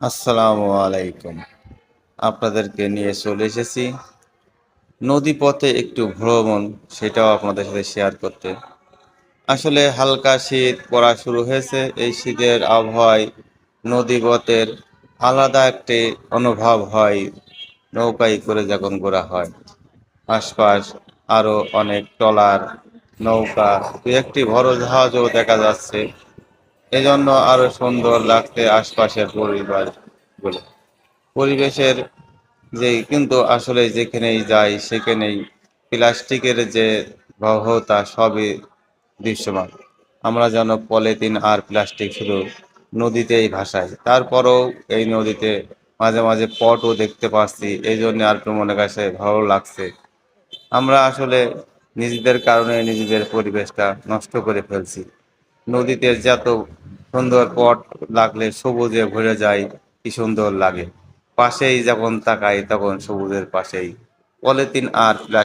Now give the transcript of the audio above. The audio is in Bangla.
আসসালামু আলাইকুম। আপনাদেরকে নিয়ে চলে এসেছি। নদী পথে একটু ভ্রমণ, সেটাও আপনাদের সাথে শেয়ার করতে। আসলে হালকা শীত পড়া শুরু হয়েছে। এই শীতের আবহাওয়ায় নদী পথের আলাদা একটি অনুভব হয়, নৌকায় করে যখন ঘোরা হয়। আশপাশ আরও অনেক ট্রলার নৌকা, দু একটি বড় জাহাজও দেখা যাচ্ছে। এজন্য আরও সুন্দর লাগছে আশপাশের পরিবার পরিবেশগুলো পরিবেশের যে, কিন্তু আসলে যেখানেই যাই, সেখানেই প্লাস্টিকের যে বহতা সবই দৃশ্যমান। আমরা যেন পলিথিন আর প্লাস্টিক শুধু নদীতেই ভাসাই। তারপরেও এই নদীতে মাঝে মাঝে পটও দেখতে পাচ্ছি এই জন্য আর মনে কাছে ভালো লাগছে। আমরা আসলে নিজেদের কারণে নিজেদের পরিবেশটা নষ্ট করে ফেলছি। নদীতে যত সুন্দর পট লাগলে সবুজে ভরে যায়, কি সুন্দর লাগে। পাশেই যখন তাকাই তখন সবুজের পাশেই। পলিথিন আর